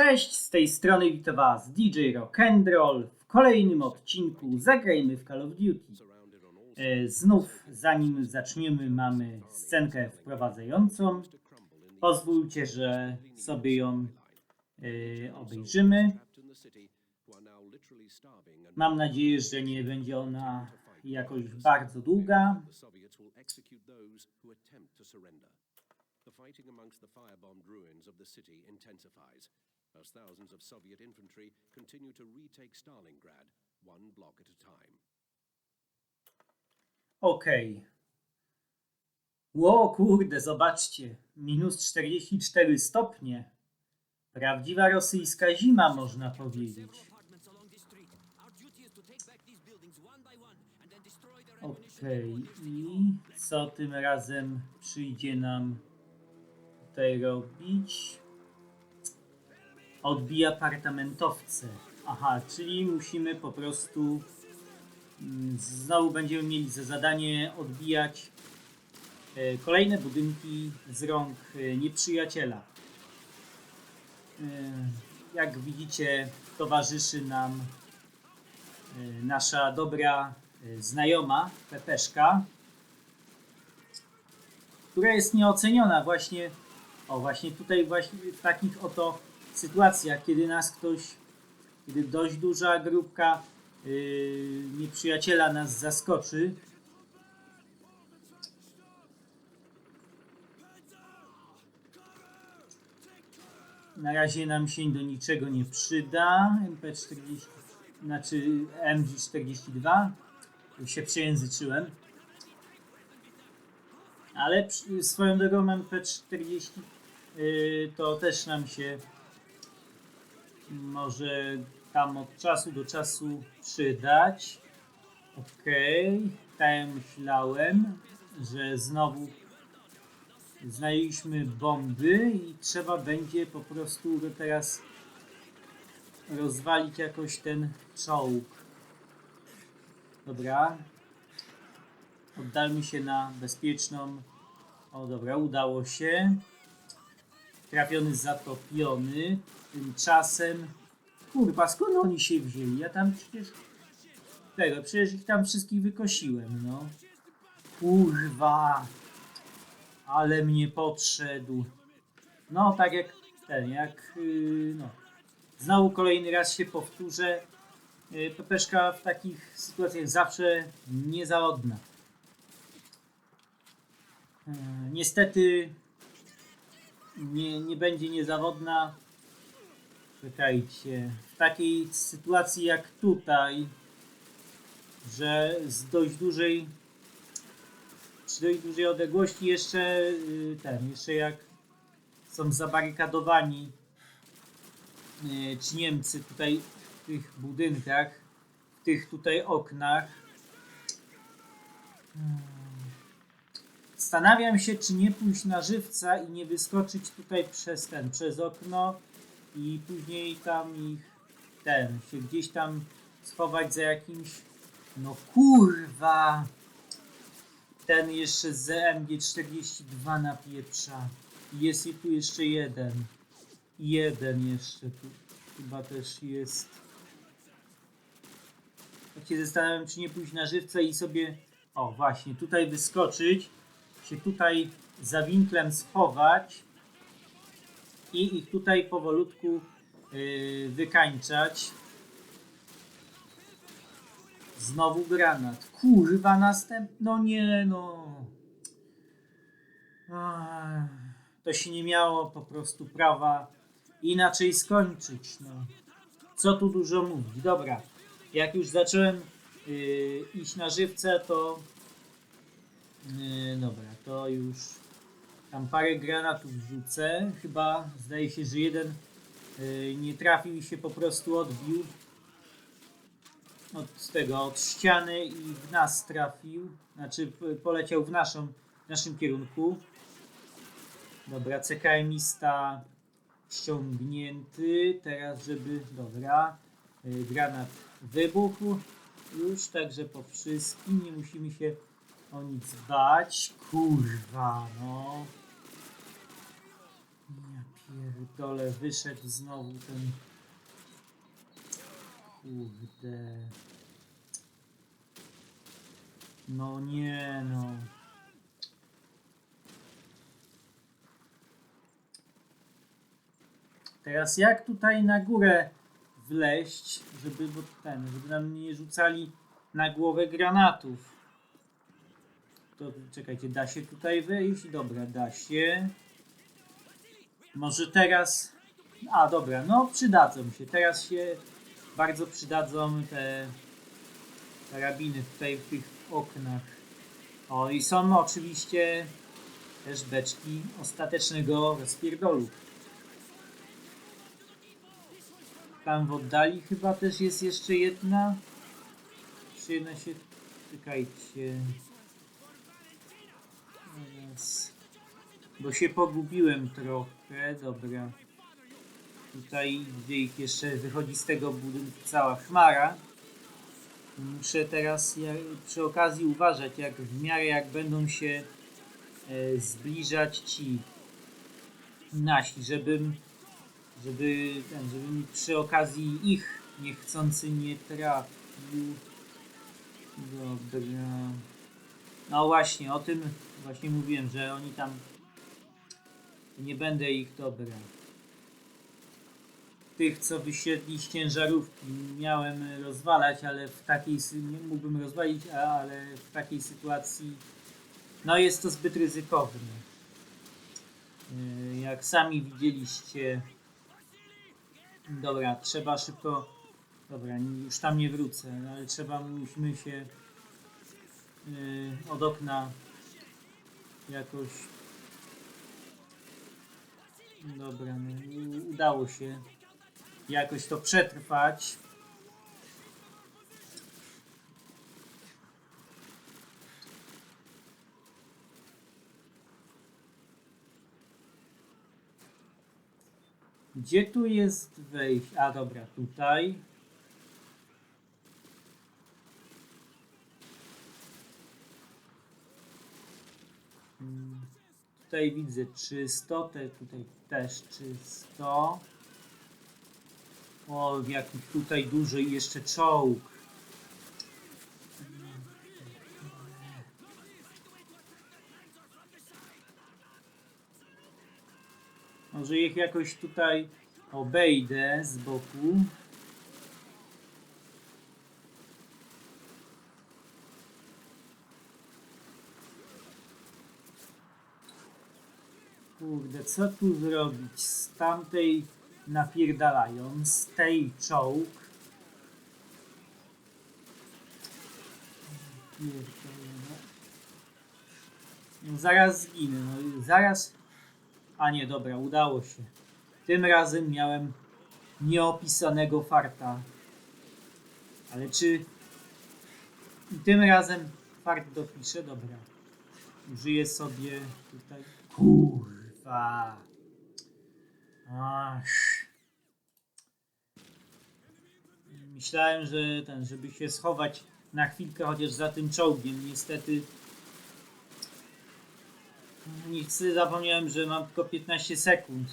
Cześć, z tej strony witam Was DJ Rock'n'Roll. W kolejnym odcinku zagrajmy w Call of Duty. E, Znów, zanim zaczniemy, mamy scenkę wprowadzającą. Pozwólcie, że sobie ją e, obejrzymy. Mam nadzieję, że nie będzie ona jakoś bardzo długa. Fighting amongst the firebombed ruins of the city intensifies as thousands of Soviet infantry continue to retake Stalingrad, one block at a time. Okej. Ło kurde, zobaczcie. Minus 44 stopnie. Prawdziwa rosyjska zima, można powiedzieć. Okej, i co tym razem przyjdzie nam tutaj robić? Odbija apartamentowce. Aha, czyli musimy po prostu mm, znowu będziemy mieli za zadanie odbijać e, kolejne budynki z rąk e, nieprzyjaciela. E, Jak widzicie, towarzyszy nam nasza dobra znajoma Pepeszka, która jest nieoceniona właśnie, o właśnie tutaj właśnie w takich oto sytuacjach, kiedy nas ktoś, kiedy dość duża grupka yy, nieprzyjaciela nas zaskoczy. Na razie nam się do niczego nie przyda. MP40, znaczy MG42. Już się przejęzyczyłem. Ale swoją drogą MP40 yy, to też nam się może tam od czasu do czasu przydać. Okej, tak jak myślałem, że znowu znaleźliśmy bomby i trzeba będzie po prostu teraz rozwalić jakoś ten czołg. Dobra. Oddalmy się na bezpieczną. O dobra, udało się. Trafiony zatopiony. Tymczasem. Kurwa, skąd oni się wzięli? Ja tam przecież. Tego, przecież ich tam wszystkich wykosiłem, no. Kurwa. Ale mnie podszedł. No, tak jak ten, jak. Yy, no. Znowu kolejny raz się powtórzę. Yy, Pepeszka w takich sytuacjach zawsze niezawodna. Yy, niestety nie, nie będzie niezawodna. Czekajcie. W takiej sytuacji jak tutaj, że z dość dużej przy dość dużej odległości jeszcze yy, ten, jeszcze jak są zabarykadowani yy, ci Niemcy tutaj w tych budynkach, w tych tutaj oknach. Hmm. Zastanawiam się, czy nie pójść na żywca i nie wyskoczyć tutaj przez ten, przez okno i później tam ich ten, się gdzieś tam schować za jakimś no kurwa ten jeszcze z MG42 na pieprza jest i tu jeszcze jeden. Jeden jeszcze tu. Chyba też jest. Tak się zastanawiam czy nie pójść na żywca i sobie o właśnie tutaj wyskoczyć się tutaj za winklem schować i ich tutaj powolutku yy, wykańczać. Znowu granat. Kurwa, następny. No nie, no. To się nie miało po prostu prawa inaczej skończyć. No. Co tu dużo mówić. Dobra, jak już zacząłem yy, iść na żywce, to yy, dobra, to już tam parę granatów rzucę. Chyba zdaje się, że jeden yy, nie trafił i się po prostu odbił od tego, od ściany i w nas trafił. Znaczy poleciał w naszą, w naszym kierunku. Dobra, CKM-ista ściągnięty. Teraz, żeby. Dobra. Yy, granat wybuchł już, także po wszystkim. Nie musimy się o nic bać. Kurwa, no. Ja pierdolę, wyszedł znowu ten... Kurde... No nie no. Teraz jak tutaj na górę wleść, żeby bo ten, żeby nam nie rzucali na głowę granatów. To czekajcie, da się tutaj wejść? Dobra, da się. Może teraz. A dobra, no przydadzą się. Teraz się bardzo przydadzą te karabiny tutaj w tych oknach. O i są oczywiście też beczki ostatecznego rozpierdolu. Tam w oddali chyba też jest jeszcze jedna. Czy jedna się... Czekajcie. Teraz. Bo się pogubiłem trochę. Dobra. Tutaj gdzie ich jeszcze wychodzi z tego budynku cała chmara. Muszę teraz ja, przy okazji uważać, jak w miarę jak będą się e, zbliżać ci nasi, żebym żeby, ten, żebym przy okazji ich niechcący nie trafił. Dobra. No właśnie, o tym właśnie mówiłem, że oni tam nie będę ich dobra. Tych, co wysiedli z ciężarówki, miałem rozwalać, ale w takiej nie mógłbym rozwalić, ale w takiej sytuacji no jest to zbyt ryzykowne. Yy, Jak sami widzieliście, Dobra, trzeba szybko. Dobra, już tam nie wrócę, ale trzeba, musimy się yy, od okna jakoś. Dobra, no, udało się jakoś to przetrwać. Gdzie tu jest wejść? A dobra, tutaj. Tutaj widzę czysto, te, tutaj też czysto. O, jaki tutaj duży jeszcze czołg. Może ich jakoś tutaj obejdę z boku. Kurde, co tu zrobić? Z tamtej napierdalają, z tej czołg. No. Zaraz zginę, no zaraz a nie, dobra, udało się. Tym razem miałem nieopisanego farta. Ale czy i tym razem fart dopiszę? Dobra. Użyję sobie tutaj. Kurwa. Ach. Myślałem, że ten, żeby się schować na chwilkę chociaż za tym czołgiem. Niestety nic, zapomniałem, że mam tylko 15 sekund.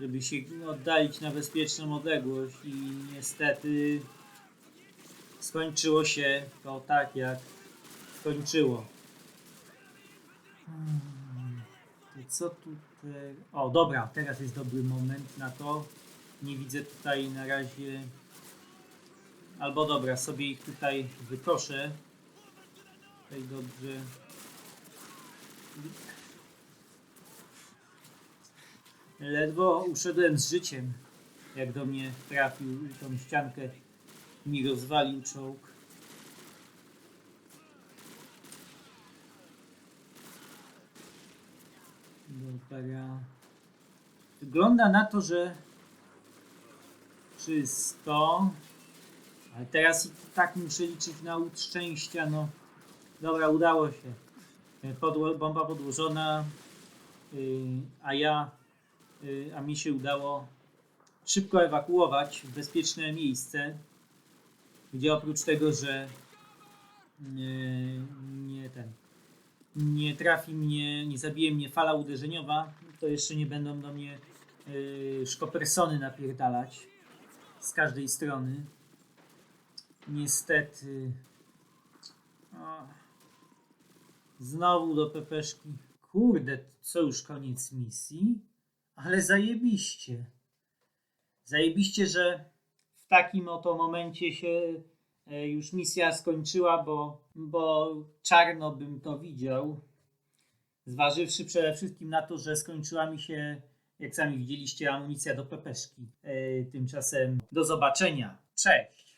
Żeby się oddalić na bezpieczną odległość i niestety skończyło się to tak jak skończyło. To Co tu te... O, dobra, teraz jest dobry moment na to. Nie widzę tutaj na razie Albo dobra, sobie ich tutaj wykoszę. Tutaj dobrze. Ledwo uszedłem z życiem, jak do mnie trafił tą ściankę mi rozwalił czołg. Dobra. Wygląda na to, że czysto. Ale teraz i tak muszę liczyć na łód szczęścia, no. Dobra, udało się. Podło, bomba podłożona, yy, a ja, yy, a mi się udało szybko ewakuować w bezpieczne miejsce, gdzie oprócz tego, że yy, nie ten, nie trafi mnie, nie zabije mnie fala uderzeniowa, to jeszcze nie będą do mnie yy, szkopersony napierdalać z każdej strony. Niestety. O. Znowu do pepeszki. Kurde, co już koniec misji? Ale zajebiście. Zajebiście, że w takim oto momencie się już misja skończyła, bo, bo czarno bym to widział. Zważywszy przede wszystkim na to, że skończyła mi się, jak sami widzieliście, amunicja do pepeszki. E, Tymczasem do zobaczenia. Cześć!